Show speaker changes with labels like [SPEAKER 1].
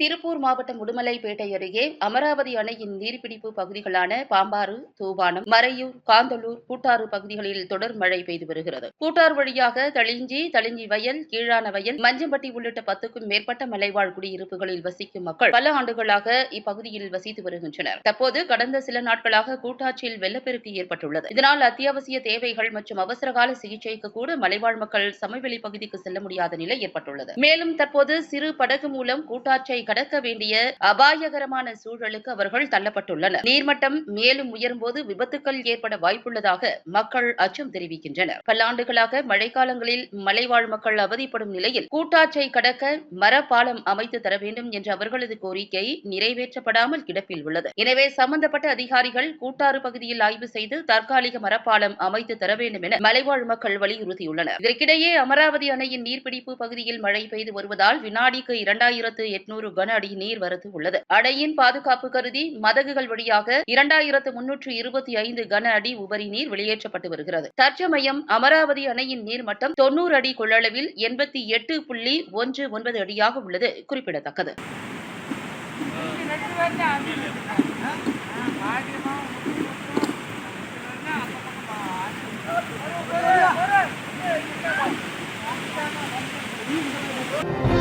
[SPEAKER 1] திருப்பூர் மாவட்டம் உடுமலைப்பேட்டை அருகே அமராவதி அணையின் நீர்பிடிப்பு பகுதிகளான பாம்பாறு தூவானம் மறையூர் காந்தலூர் கூட்டாறு பகுதிகளில் தொடர் மழை பெய்து வருகிறது. கூட்டார் வழியாக தளிஞ்சி தளிஞ்சி வயல் கீழான வயல் மஞ்சம்பட்டி உள்ளிட்ட பத்துக்கும் மேற்பட்ட மலைவாழ் குடியிருப்புகளில் வசிக்கும் மக்கள் பல ஆண்டுகளாக இப்பகுதியில் வசித்து வருகின்றனர். தற்போது கடந்த சில நாட்களாக கூட்டாட்சியில் வெள்ளப்பெருக்கு ஏற்பட்டுள்ளது. இதனால் அத்தியாவசிய தேவைகள் மற்றும் அவசரகால சிகிச்சைக்கு கூட மலைவாழ் மக்கள் சமவெளி பகுதிக்கு செல்ல முடியாத நிலை ஏற்பட்டுள்ளது. மேலும் தற்போது சிறு படகு மூலம் கூட்டாற்றை கடக்க வேண்டிய அபாயகரமான சூழலுக்கு அவர்கள் தள்ளப்பட்டுள்ளனர். நீர்மட்டம் மேலும் உயரும்போது விபத்துக்கள் ஏற்பட வாய்ப்புள்ளதாக மக்கள் அச்சம் தெரிவிக்கின்றனர். பல்லாண்டுகளாக மழைக்காலங்களில் மலைவாழ் மக்கள் அவதிப்படும் நிலையில் கூட்டாற்றை கடக்க மரப்பாலம் அமைத்து தர வேண்டும் என்ற அவர்களது கோரிக்கை நிறைவேற்றப்படாமல் கிடப்பில் உள்ளது. எனவே சம்பந்தப்பட்ட அதிகாரிகள் கூட்டாறு பகுதியில் ஆய்வு செய்து தற்காலிக மரப்பாலம் அமைத்து தர வேண்டும் என மலைவாழ் மக்கள் வலியுறுத்தியுள்ளனர். இதற்கிடையே அமராவதி அணையின் நீர்பிடிப்பு பகுதியில் மழை பெய்து வருவதால் வினாடிக்கு இரண்டாயிரத்து எட்நூறு கன அடி நீர் வரத்து உள்ளது. அடையின் பாதுகாப்பு கருதி மதகுகள் வழியாக இரண்டாயிரத்து முன்னூற்று இருபத்தி ஐந்து கன அடி உபரி நீர் வெளியேற்றப்பட்டு வருகிறது. தற்சமயம் அமராவதி அணையின் நீர்மட்டம் தொன்னூறு அடி கொள்ளளவில் எண்பத்தி எட்டு புள்ளி ஒன்று ஒன்பது அடியாக உள்ளது. குறிப்பிடத்தக்கது.
[SPEAKER 2] Thank you.